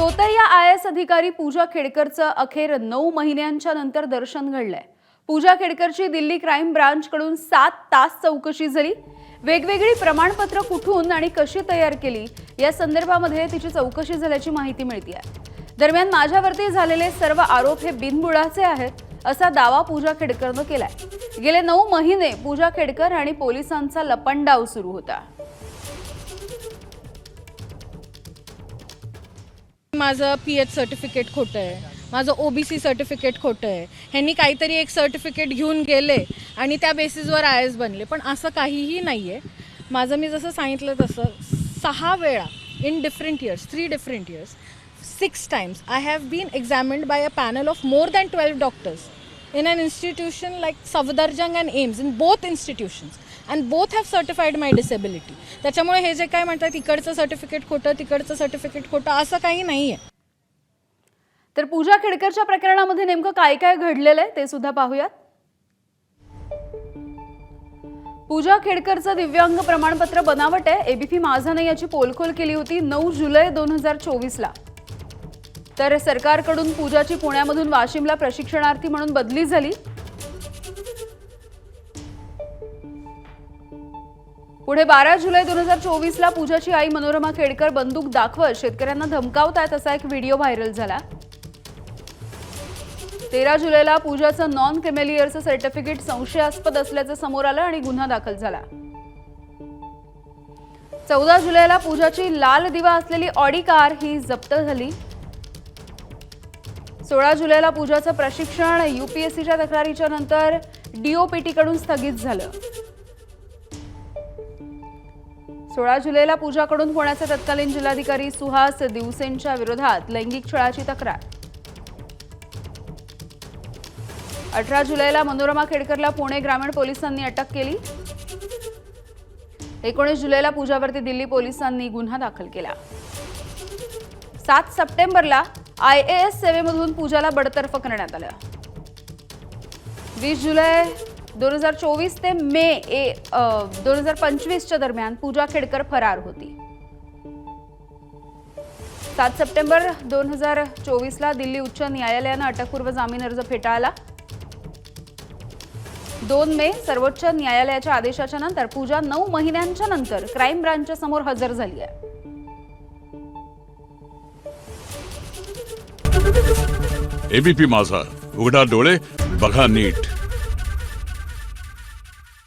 तोतैया I S अधिकारी पूजा खेडकरचं अखेर नऊ महिन्यांच्या नंतर दर्शन घडलंय. पूजा खेडकरची दिल्ली क्राईम ब्रांचकडून सात तास चौकशी झाली. वेगवेगळी प्रमाणपत्र कुठून आणि कशी तयार केली या संदर्भामध्ये तिची चौकशी झाल्याची माहिती मिळते आहे दरम्यान माझ्यावरती झालेले सर्व आरोप हे बिनबुडाचे आहेत असा दावा पूजा खेडकरनं केलाय. गेले नऊ महिने पूजा खेडकर आणि पोलिसांचा लपंडाव सुरू होता. माझं पी एच सर्टिफिकेट खोटं आहे. माझं ओ बी सी सर्टिफिकेट खोटं आहे. ह्यांनी काहीतरी एक सर्टिफिकेट घेऊन गेले आणि त्या बेसिसवर आय एस बनले. पण असं काहीही नाही आहे माझं मी जसं सांगितलं तसं सहा वेळा in different years three different years six times I have been examined by a panel of more than twelve doctors in an institution like Safdarjung and AIIMS in both institutions and both have certified my disability त्याच्यामुळे हे जे काय म्हणतात इकडचं certificate खोटं तिकडचं certificate खोटं असं काही नाही आहे तर पूजा खेडकरच्या प्रकरणामध्ये नेमकं काय काय घडलेलं आहे ते सुद्धा पाहूयात. पूजा खेडकरचं दिव्यांग प्रमाणपत्र बनावट आहे. एबीपी माझाने याची पोलखोल केली होती नऊ जुलै दोन हजार चोवीसला. तर सरकारकडून पूजाची पुण्यामधून वाशिमला प्रशिक्षणार्थी म्हणून बदली झाली. पुढे बारा जुलै दोन हजार चोवीसला पूजाची आई मनोरमा खेडकर बंदूक दाखवत शेतकऱ्यांना धमकावतायत असा एक व्हिडिओ व्हायरल झाला. तेरा जुलैला पूजाचं नॉन क्रिमेलियरचं सर्टिफिकेट संशयास्पद असल्याचं समोर आलं आणि गुन्हा दाखल झाला. चौदा जुलैला पूजाची लाल दिवा असलेली ऑडी कार ही जप्त झाली. सोळा जुलैला पूजाचं प्रशिक्षण युपीएससीच्या तक्रारीच्या नंतर डीओपीटी कडून स्थगित झालं. सोळा जुलैला पूजाकडून होण्याचे तत्कालीन जिल्हाधिकारी सुहास दिवसेंच्या विरोधात लैंगिक छळाची तक्रार. अठरा जुलैला मनोरमा खेडकरला पुणे ग्रामीण पोलिसांनी अटक केली. एकोणीस जुलैला पूजावरती दिल्ली पोलिसांनी गुन्हा दाखल केला. सात सप्टेंबरला आय ए एस सेवेमधून पूजाला बडतर्फ करण्यात आलं. वीस जुलै दोन हजार चोवीस ते मे ए दोन हजार पंचवीसच्या दरम्यान पूजा खेडकर फरार होती. सात सप्टेंबर दोन हजार चोवीसला दिल्ली उच्च न्यायालयानं अटकपूर्व जामीन अर्ज फेटाळला. दोन मे सर्वोच्च न्यायालयाच्या आदेशाच्या नंतर पूजा नऊ महिन्यांच्या नंतर क्राईम ब्रांचच्या समोर हजर झाली आहे. एबीपी माझा. उघडा डोळे बघा नीट.